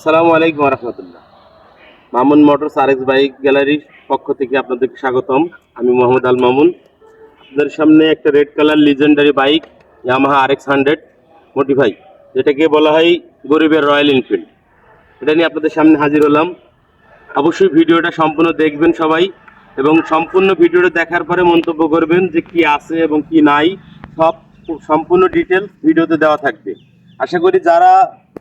আসসালামু আলাইকুম রহমতুল্লাহ মামুন মোটরস আরএক্স বাইক গ্যালারির পক্ষ থেকে আপনাদেরকে স্বাগতম। আমি মোহাম্মদ আল মামুন। আপনাদের সামনে একটা red colour legendary bike Yamaha RX hundred modify যেটাকে বলা হয় গরিবের রয়্যাল এনফিল্ড। এটা নিয়ে আপনাদের সামনে হাজির হলাম। অবশ্যই ভিডিওটা সম্পূর্ণ দেখবেন সবাই এবং সম্পূর্ণ ভিডিওটা দেখার পরে মন্তব্য করবেন যে কি আছে এবং কি নাই। সব, সম্পূর্ণ ডিটেলস ভিডিওতে দেওয়া থাকবে। আশা করি যারা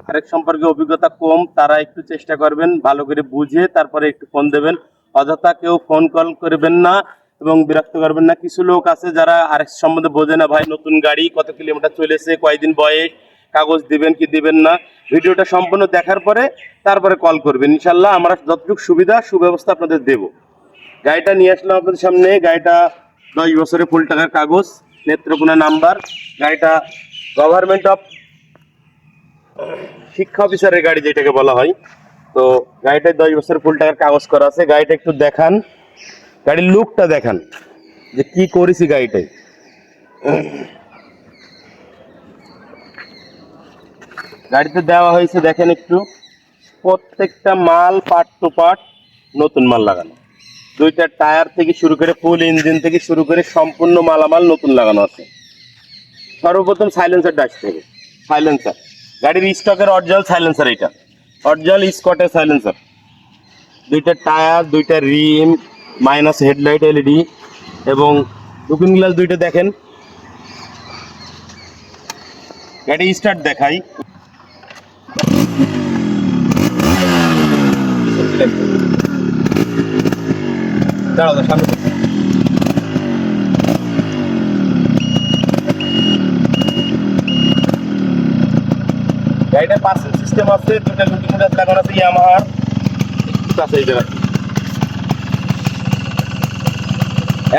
আরেক সম্পর্কে অভিজ্ঞতা কম, তারা একটু চেষ্টা করবেন, ভালো করে বুঝে তারপরে একটু ফোন দেবেন। অযথা কেউ ফোন কল করবেন না এবং বিরক্ত করবেন না। কিছু লোক আছে যারা আরেক সম্বন্ধে বোঝে না, ভাই, নতুন গাড়ি, কত কিলোমিটার চলেছে, কয়দিন বয়স, কাগজ দিবেন কি দিবেন না? ভিডিওটা সম্পূর্ণ দেখার পরে তারপরে কল করবেন। ইনশাল্লাহ আমরা যতটুকু সুবিধা, সুব্যবস্থা আপনাদের দেব। গাড়িটা নিয়ে আসলাম আপনাদের সামনে। গাড়িটা দশ বছরে ফুল টাকার কাগজ, নেত্রকোনা নাম্বার। গাড়িটা গভর্নমেন্ট অফ শিক্ষা অফিসারের গাড়ি যেটাকে বলা হয়। তো গাড়িটায় দশ বছরের ফুল টাকার কাগজ করা আছে। গাড়িটা একটু দেখান। গাড়ির লুকটা দেখান, যে কি করেছি গাড়িটায়। গাড়িতে দেওয়া হয়েছে, দেখেন একটু। প্রত্যেকটা মাল পার্ট টু পার্ট নতুন মাল লাগানো। দুইটা টায়ার থেকে শুরু করে ফুল ইঞ্জিন থেকে শুরু করে সম্পূর্ণ মালামাল নতুন লাগানো আছে। সর্বপ্রথম সাইলেন্সার ডাস থেকে। সাইলেন্সার গাড়ির স্টকের অরিজিনাল সাইলেন্সার এটা অরিজিনাল স্কটের সাইলেন্সার দুইটা টায়ার দুইটা রিম মাইনাস হেডলাইট এলইডি এবং লুকিং গ্লাস দুইটা দেখেন। গাড়ি স্টার্ট দেখাই। দাঁড়াও, সামনে। পার্সেল সিস্টেম আছে দুটা লুকিং গ্লাস লাগানো আছে ইয়ামাহার আছে এই জায়গায়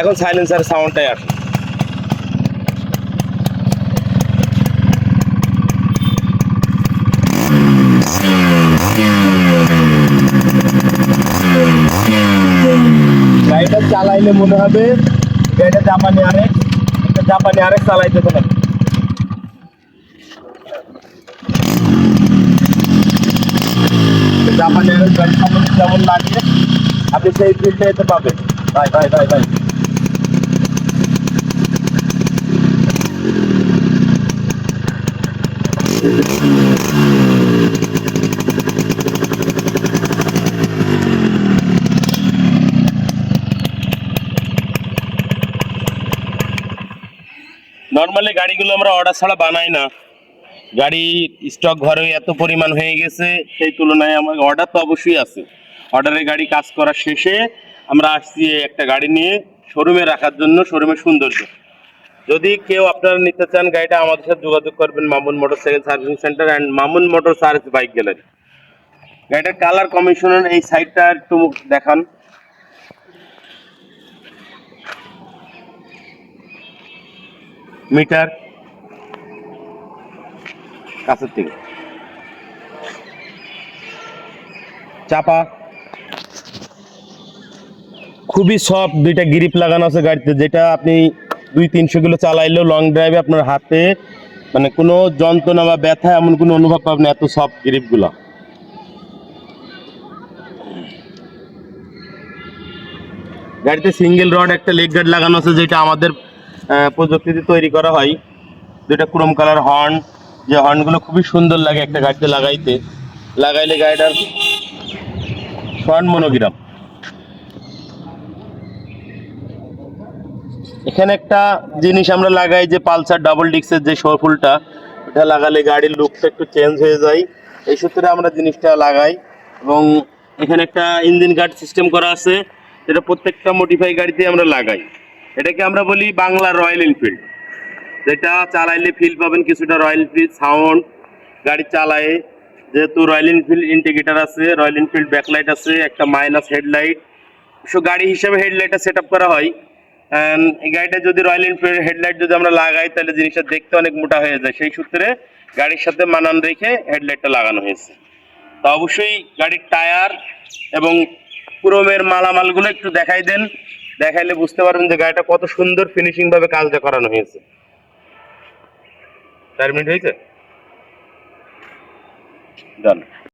এখন সাইলেন্সার সাউন্ডটাই আসে। গাড়িটা চালাইলে মনে হবে গাড়িটা জাপানি আরেক জাপানি আরেক চালাইতে পারে জাপানি আরেক গাড়ি সম্বন্ধে যেমন লাগে আপনি সেই ফিল্ডে যেতে পাবেন ভাই ভাই ভাই ভাই নর্মালি গাড়িগুলো আমরা অর্ডার ছাড়া বানাই না গাড়ি স্টক ঘরে এত পরিমাণ হয়ে গেছে, সেই তুলনায় আমার অর্ডার তো অবশ্যই আছে। অর্ডারের গাড়ি কাজ করার শেষে আমরা আসছি একটা গাড়ি নিয়ে শোরুমে রাখার জন্য শোরুমের সৌন্দর্য। যদি কেউ আপনারা নিতে চান গাড়িটা, আমাদের সাথে যোগাযোগ করবেন Mamun motorcycle servicing centre and Mamun motor service bike gallery. গাড়িটার কালার কমিশনের এই সাইডটা একটু দেখান। মিটার। কাছের থেকে চাপা। খুবই সফট দুইটা গ্রিপ লাগানো আছে গাড়িতে, যেটা আপনি দুই তিনশো কিলো চালাইলেও লং ড্রাইভে আপনার হাতে মানে কোনো যন্ত্রণা বা ব্যথা এমন কোনো অনুভব পাবেন এত সফট গ্রিপগুলো গাড়িতে সিঙ্গেল রড একটা লেগ গার্ড লাগানো আছে, যেটা আমাদের প্রযুক্তিতে তৈরি করা হয়। যেটা ক্রোম কালার হর্ন যে হর্নগুলো খুবই সুন্দর লাগে একটা গাড়িতে লাগাইতে। লাগাইলে গাড়িটার ফ্রন্ট মনোগ্রাম। এখানে একটা জিনিস আমরা লাগাই যে পালসার ডাবল ডিক্সের যে সফুলটা ওটা লাগালে গাড়ির লুকটা একটু চেঞ্জ হয়ে যায়। এই সূত্রে আমরা জিনিসটা লাগাই এবং এখানে একটা ইঞ্জিন গার্ড সিস্টেম করা আছে, যেটা প্রত্যেকটা মডিফাই গাড়িতে আমরা লাগাই। এটাকে আমরা বলি বাংলা রয়্যাল এনফিল্ড। যেটা চালাইলে ফিল পাবেন কিছুটা রয়্যাল এনফিল্ড সাউন্ড গাড়ি চালায়। যেহেতু রয়্যাল এনফিল্ড ইন্ডিকেটার আছে রয়্যাল এনফিল্ড ব্যাকলাইট আছে, একটা মাইনাস হেডলাইট সো, গাড়ি হিসেবে হেডলাইটটা সেট আপ করা হয়। এই গাড়িটা যদি রয়্যাল এনফিল্ড হেডলাইট যদি আমরা লাগাই, তাহলে জিনিসটা দেখতে অনেক মোটা হয়ে যায়। সেই সূত্রে গাড়ির সাথে মানান রেখে হেডলাইটটা লাগানো হয়েছে। তো অবশ্যই গাড়ির টায়ার এবং ক্রোমের মালামালগুলো একটু দেখাই দেন। দেখাইলে বুঝতে পারবেন যে গাড়িটা কত সুন্দর ফিনিশিং ভাবে কাজটা করানো হয়েছে। চার মিনিট হয়েছে? ডান